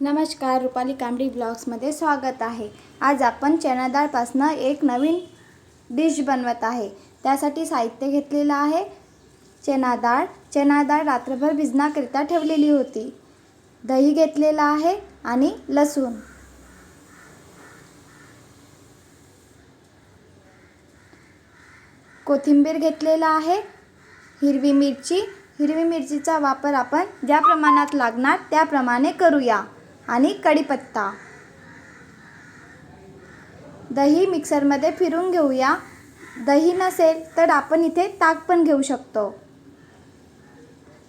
नमस्कार रुपाली कांबडी ब्लॉग्समध्ये स्वागत आहे. आज आपण चणा डाळपासनं एक नवीन डिश बनवत आहे. त्यासाठी साहित्य घेतलेलं आहे. चणा डाळ चणा डाळ रात्रभर भिजण्याकरिता ठेवलेली होती. दही घेतलेलं आहे आणि लसूण. कोथिंबीर घेतलेला आहे. हिरवी मिरची. हिरवी मिरचीचा वापर आपण ज्या प्रमाणात लागणार त्याप्रमाणे करूया. आणि कढीपत्ता दही मिक्सरमध्ये फिरून घेऊया. दही नसेल तर आपण इथे ताक पण घेऊ शकतो.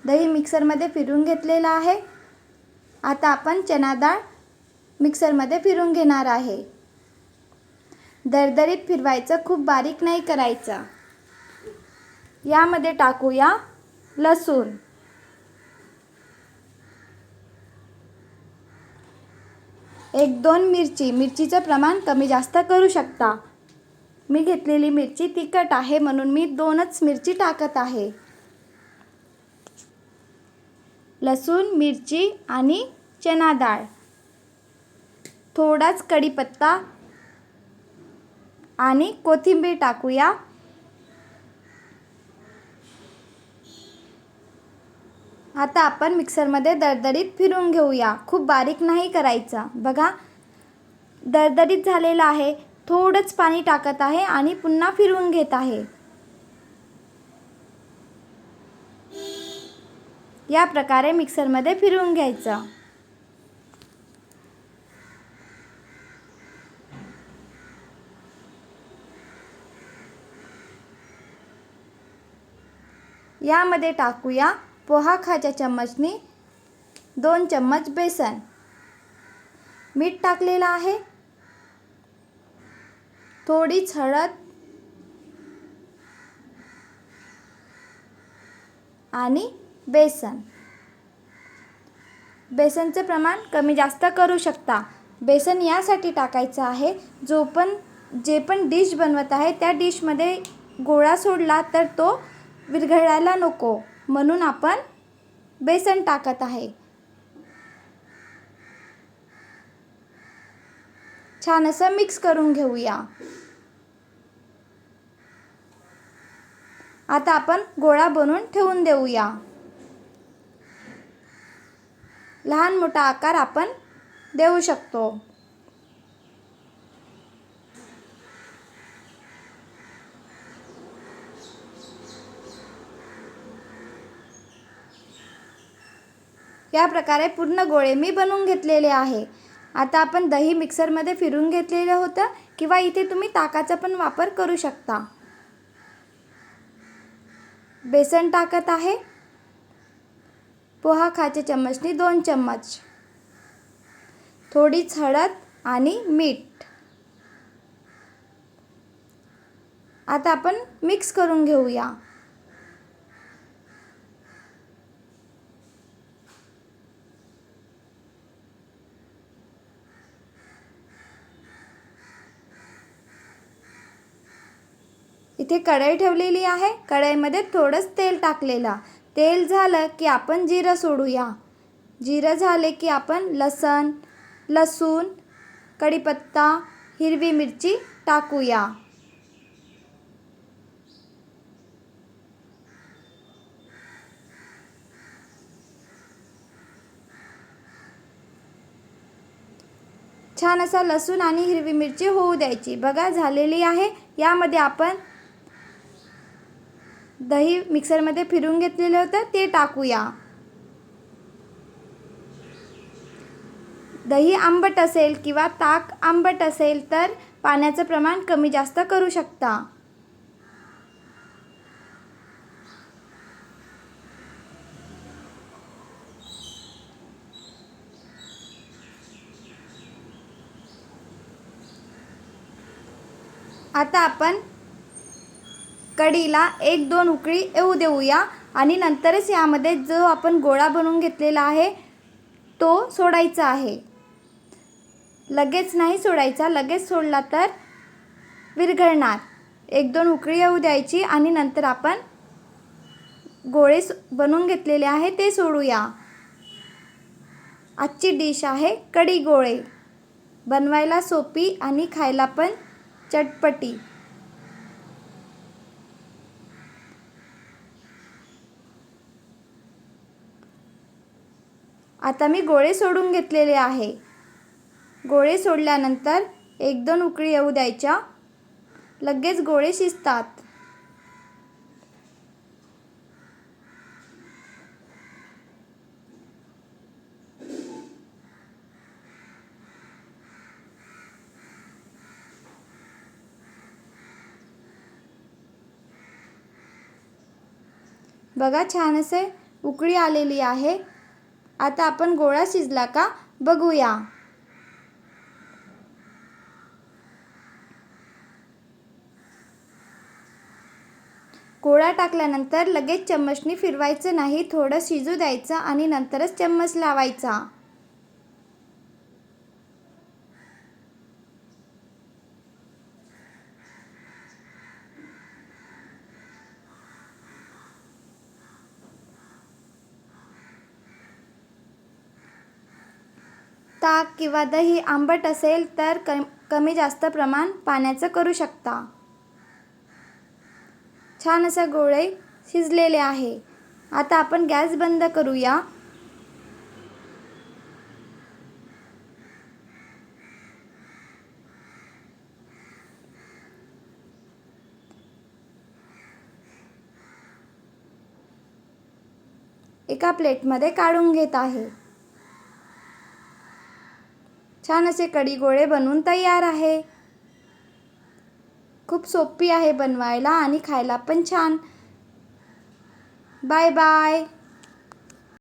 दही मिक्सरमध्ये फिरून घेतलेलं आहे. आता आपण चना डाळ मिक्सरमध्ये फिरून घेणार आहे. दरदरीत फिरवायचं खूप बारीक नाही करायचं. यामध्ये टाकूया लसूण. एक दोन मिरची. मिरचीचं प्रमाण कमी जास्त करू शकता. मी घेतलेली मिरची तिखट आहे म्हणून मी दोनच मिरची टाकत आहे. लसूण मिरची आणि चना डाळ. थोडाच कढीपत्ता आणि कोथिंबीर टाकूया. आता आपण मिक्सरमध्ये दरदरीत फिरून घेऊया. खूप बारीक नाही करायचा. बघा दरदरीत झालेलं आहे. थोडंच पाणी टाकत आहे आणि पुन्हा फिरवून घेत आहे. या प्रकारे मिक्सरमध्ये फिरवून घ्यायचं. यामध्ये टाकूया. पोहा खाच्या चम्मचनी दोन चम्मच बेसन. मीठ टाकलेलं आहे. थोडीच हळद आणि बेसन. बेसनचे प्रमाण कमी जास्त करू शकता. बेसन यासाठी टाकायचं आहे. जो पण जे पण डिश बनवत आहे त्या डिशमध्ये गोळा सोडला तर तो विरघळायला नको. म्हणून आपण बेसन टाकत आहे. छान असं मिक्स करून घेऊया. आता आपण गोळा बनवून ठेवून देऊया. लहान मोठा आकार आपण देऊ शकतो. या प्रकारे पूर्ण गोळे मी बनवून घेतलेले आहे. आता आपण दही मिक्सरमध्ये फिरून घेतलेलं होतं किंवा इथे तुम्ही ताकाचा पण वापर करू शकता. बेसन टाकत आहे. पोहा खाचे चम्मचनी दोन चम्मच. थोडीच हळद आणि मीठ. आता आपण मिक्स करून घेऊया. इथे कढई ठेवलेली आहे. कढईमध्ये थोडंच तेल टाकलेलं. तेल झालं की आपण जिरं सोडूया. जिरं झाले की आपण लसण लसूण कढीपत्ता हिरवी मिरची टाकूया. छान असा लसूण आणि हिरवी मिरची होऊ द्यायची. बघा झालेली आहे. यामध्ये आपण दही मिक्सरमध्ये फिरून घेतलेलं होतं ते टाकूया. दही आंबट असेल किंवा ताक आंबट असेल तर पाण्याचं प्रमाण कमी जास्त करू शकता. आता आपण कढीला एक दोन उकळी येऊ देऊया आणि नंतरच यामध्ये जो आपण गोळा बनवून घेतलेला आहे तो सोडायचा आहे. लगेच नाही सोडायचा लगेच सोडला तर विरघळणार. एक दोन उकळी येऊ द्यायची आणि नंतर आपण गोळे बनवून घेतलेले आहे ते सोडूया. आजची डिश आहे कढी गोळे. बनवायला सोपी आणि खायला पण चटपटी. आता मी गोळे सोडून घेतलेले आहे. गोळे सोडल्यानंतर एक दोन उकळी येऊ द्यायच्या. लगेच गोळे शिजतात. बघा छान असे उकळी आलेली आहे. आता आपण गोळा शिजला का? बघूया. गोळा टाकल्यानंतर लगेच चम्मचनी फिरवायचं नाही थोडं शिजू द्यायचं आणि नंतरच चम्मच लावायचा. ताक किंवा दही आंबट असेल तर क कमी जास्त प्रमाण पाण्याचं करू शकता. छान असे गोळे शिजलेले आहे. आता आपण गॅस बंद करूया. एका प्लेटमध्ये काढून घेत आहे. छान असे कडीगोळे बनवून तयार आहे. खूप सोपी आहे बनवायला आणि खायला पण छान. Bye bye.